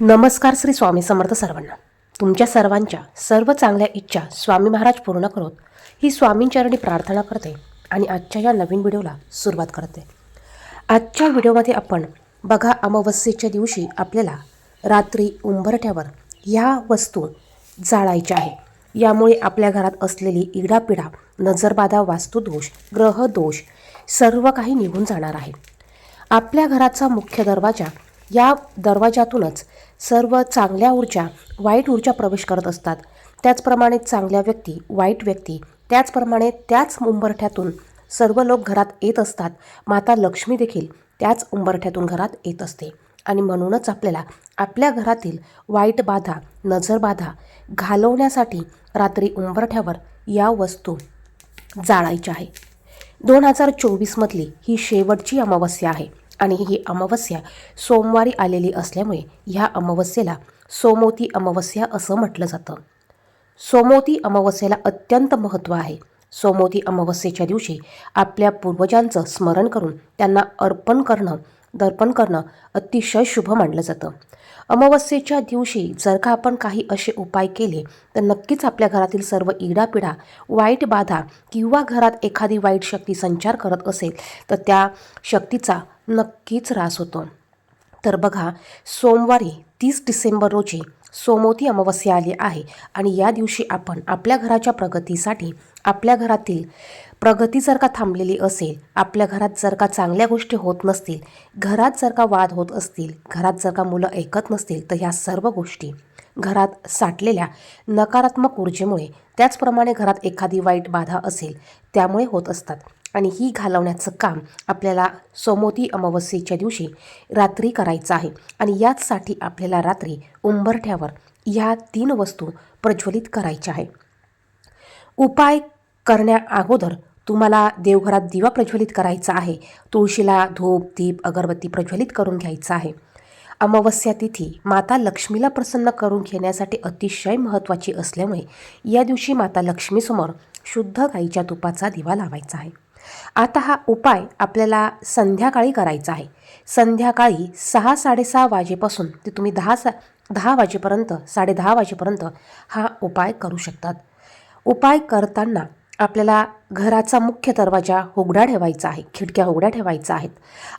नमस्कार श्री स्वामी समर्थ सर्वांना. तुमच्या सर्वांच्या सर्व चांगल्या इच्छा स्वामी महाराज पूर्ण करोत. ही स्वामींचरणी प्रार्थना करते आणि आजच्या या नवीन व्हिडिओला सुरुवात करते. आजच्या व्हिडिओमध्ये आपण बघा अमावस्येच्या दिवशी आपल्याला रात्री उंबरठ्यावर ह्या वस्तू जाळायच्या आहे. यामुळे आपल्या घरात असलेली इडापिडा नजरबाधा वास्तुदोष ग्रहदोष सर्व काही निघून जाणार आहे. आपल्या घराचा मुख्य दरवाजा या दरवाजातूनच सर्व चांगल्या ऊर्जा वाईट ऊर्जा प्रवेश करत असतात. त्याचप्रमाणे चांगल्या व्यक्ती वाईट व्यक्ती त्याचप्रमाणे त्याच उंबरठ्यातून सर्व लोक घरात येत असतात. माता लक्ष्मी देखील त्याच उंबरठ्यातून घरात येत असते. आणि म्हणूनच आपल्याला आपल्या घरातील वाईट बाधा नजरबाधा घालवण्यासाठी रात्री उंबरठ्यावर या वस्तू जाळायच्या आहे दोन हजार चोवीसमधली ही शेवटची अमावस्या आहे. आणि ही अमावस्या सोमवारी आलेली असल्यामुळे ह्या अमावस्येला सोमोती अमावस्या असं म्हटलं जातं. सोमोती अमावस्येला अत्यंत महत्त्व आहे. सोमोती अमावस्येच्या दिवशी आपल्या पूर्वजांचं स्मरण करून त्यांना अर्पण करणं दर्पण करणं अतिशय शुभ मानलं जातं. अमावस्येच्या दिवशी जर का आपण काही असे उपाय केले तर नक्कीच आपल्या घरातील सर्व इडापिडा वाईट बाधा किंवा घरात एखादी वाईट शक्ती संचार करत असेल तर त्या शक्तीचा नक्कीच ऱ्हास होतो. तर बघा सोमवारी तीस डिसेंबर रोजी सोमवती अमावस्या आली आहे आणि या दिवशी आपण आपल्या घराच्या प्रगतीसाठी आपल्या घरातील प्रगती जर का थांबलेली असेल आपल्या घरात जर का चांगल्या गोष्टी होत नसतील घरात जर का वाद होत असतील घरात जर का मुलं ऐकत नसतील तर ह्या सर्व गोष्टी घरात साठलेल्या नकारात्मक ऊर्जेमुळे त्याचप्रमाणे घरात एखादी वाईट बाधा असेल त्यामुळे होत असतात. आणि ही घालवण्याचं काम आपल्याला सोमोती अमावस्येच्या दिवशी रात्री करायचं आहे. आणि याचसाठी आपल्याला रात्री उंबरठ्यावर ह्या तीन वस्तू प्रज्वलित करायच्या आहे उपाय करण्या अगोदर तुम्हाला देवघरात दिवा प्रज्वलित करायचा आहे. तुळशीला धूप दीप अगरबत्ती प्रज्वलित करून घ्यायचा आहे. अमावस्या तिथी माता लक्ष्मीला प्रसन्न करून घेण्यासाठी अतिशय महत्त्वाची असल्यामुळे या दिवशी माता लक्ष्मीसमोर शुद्ध गाईच्या तुपाचा दिवा लावायचा आहे. आता हा उपाय आपल्याला संध्याकाळी करायचा आहे. संध्याकाळी सहा साडेसहा वाजेपासून ते तुम्ही दहा सा दहा वाजेपर्यंत साडेदहा वाजेपर्यंत हा उपाय करू शकतात. उपाय करताना आपल्याला घराचा मुख्य दरवाजा उघडा ठेवायचा आहे खिडक्या उघड्या ठेवायचा आहेत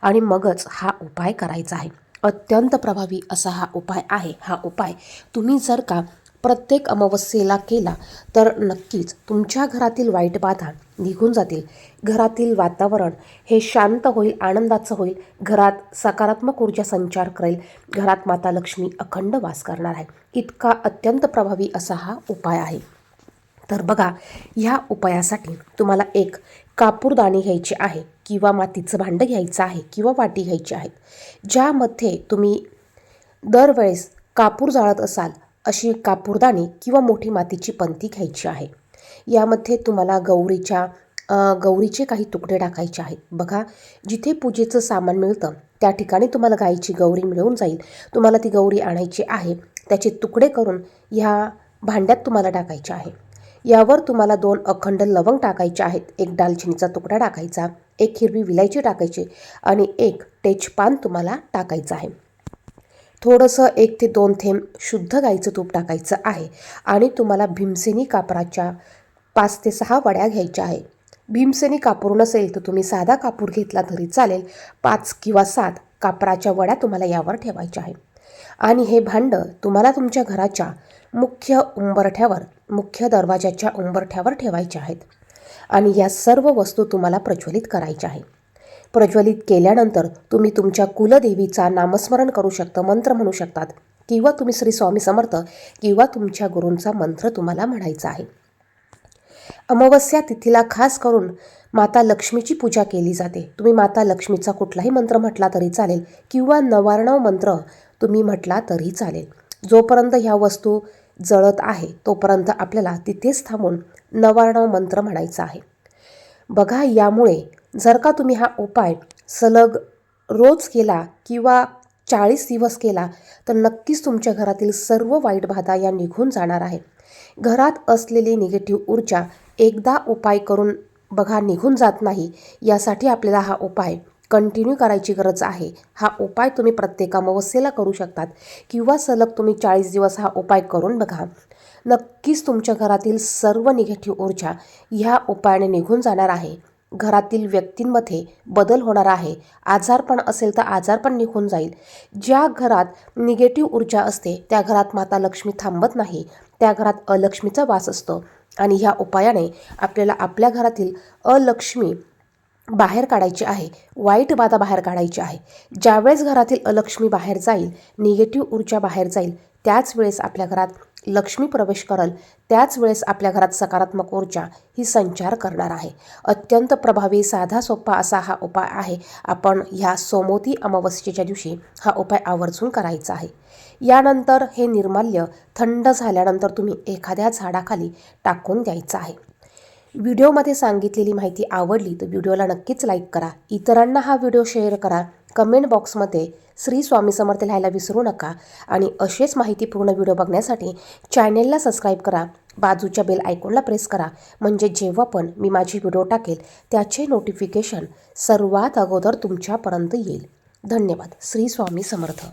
आणि मगच हा उपाय करायचा आहे. अत्यंत प्रभावी असा हा उपाय आहे. हा उपाय तुम्ही जर का प्रत्येक अमावस्येला केला तर नक्कीच तुमच्या घरातील वाईट बाधा निघून जातील. घरातील वातावरण हे शांत होईल आनंदाचं होईल. घरात सकारात्मक ऊर्जा संचार करेल. घरात माता लक्ष्मी अखंड वास करणार आहे. इतका अत्यंत प्रभावी असा हा उपाय आहे. तर बघा ह्या उपायासाठी तुम्हाला एक कापूरदाणी घ्यायची आहे किंवा मातीचं भांडं घ्यायचं आहे किंवा वाटी घ्यायची आहे. ज्यामध्ये तुम्ही दरवेळेस कापूर जाळत असाल अशी कापूरदाणी किंवा मोठी मातीची पंती घ्यायची आहे. यामध्ये तुम्हाला गौरीच्या गौरीचे काही तुकडे टाकायचे आहेत. बघा जिथे पूजेचं सामान मिळतं त्या ठिकाणी तुम्हाला गाईची गौरी मिळून जाईल. तुम्हाला ती गौरी आणायची आहे त्याचे तुकडे करून ह्या भांड्यात तुम्हाला टाकायचे आहे. यावर तुम्हाला दोन अखंड लवंग टाकायचे आहेत. एक दालचिनीचा तुकडा टाकायचा एक हिरवी विलायची टाकायची आणि एक तेजपान तुम्हाला टाकायचं आहे. थोडंसं एक ते दोन थेंब शुद्ध गाईचं तूप टाकायचं आहे आणि तुम्हाला भीमसेनी कापराच्या पाच ते सहा वड्या घ्यायच्या आहे भीमसेनी कापूर नसेल तर तुम्ही साधा कापूर घेतला तरी चालेल. पाच किंवा सात कापराच्या वड्या तुम्हाला यावर ठेवायच्या आहे आणि हे भांडं तुम्हाला तुमच्या घराच्या मुख्य उंबरठ्यावर मुख्य दरवाजाच्या उंबरठ्यावर ठेवायचे आहेत. आणि या सर्व वस्तू तुम्हाला प्रज्वलित करायच्या आहे प्रज्वलित केल्यानंतर तुम्ही तुमच्या कुलदेवीचा नामस्मरण करू शकता मंत्र म्हणू शकतात. किंवा तुम्ही श्री स्वामी समर्थ किंवा तुमच्या गुरूंचा मंत्र तुम्हाला म्हणायचा आहे. अमावस्या तिथीला खास करून माता लक्ष्मीची पूजा केली जाते. तुम्ही माता लक्ष्मीचा कुठलाही मंत्र म्हटला तरी चालेल किंवा नवार्णव मंत्र तुम्ही म्हटला तरी चालेल. जोपर्यंत ह्या वस्तू जळत आहे तोपर्यंत आपल्याला तिथेच थांबून नवार्णव मंत्र म्हणायचा आहे. बघा यामुळे जर का तुम्ही हा उपाय सलग रोज केला किंवा चाळीस दिवस केला तर नक्कीच तुमच्या घरातील सर्व वाईट बाधा या निघून जाणार आहे. घरात असलेली निगेटिव्ह ऊर्जा एकदा उपाय करून बघा निघून जात नाही यासाठी आपल्याला हा उपाय कंटिन्यू करायची गरज आहे. हा उपाय तुम्ही प्रत्येक अमावस्येला करू शकतात किंवा सलग तुम्ही चाळीस दिवस हा उपाय करून बघा. नक्कीच तुमच्या घरातील सर्व निगेटिव्ह ऊर्जा ह्या उपायाने निघून जाणार आहे. घरातील व्यक्तींमध्ये बदल होणार आहे. आजारपण असेल तर आजारपण निघून जाईल. ज्या घरात निगेटिव्ह ऊर्जा असते त्या घरात माता लक्ष्मी थांबत नाही त्या घरात अलक्ष्मीचा वास असतो. आणि ह्या उपायाने आपल्याला आपल्या घरातील अलक्ष्मी बाहेर काढायची आहे वाईट बाधा बाहेर काढायची आहे. ज्यावेळेस घरातील अलक्ष्मी बाहेर जाईल निगेटिव्ह ऊर्जा बाहेर जाईल त्याच वेळेस आपल्या घरात लक्ष्मी प्रवेश करल त्याच वेळेस आपल्या घरात सकारात्मक ऊर्जा ही संचार करणार आहे. अत्यंत प्रभावी साधा सोपा असा हा उपाय आहे. आपण ह्या सोमोती अमावस्येच्या दिवशी हा उपाय आवर्जून करायचा आहे. यानंतर हे निर्माल्य थंड झाल्यानंतर तुम्ही एखाद्या झाडाखाली टाकून द्यायचं आहे. व्हिडिओमध्ये सांगितलेली माहिती आवडली तर व्हिडिओला नक्कीच लाईक करा. इतरांना हा व्हिडिओ शेअर करा. कमेंट बॉक्समध्ये श्री स्वामी समर्थ लिहायला विसरू नका आणि असेच माहितीपूर्ण व्हिडिओ बघण्यासाठी चॅनेलला सबस्क्राईब करा बाजूच्या बेल आयकॉनला प्रेस करा. म्हणजे जेव्हा पण मी माझी व्हिडिओ टाकेल त्याचे नोटिफिकेशन सर्वात अगोदर तुमच्यापर्यंत येईल. धन्यवाद. श्री स्वामी समर्थ.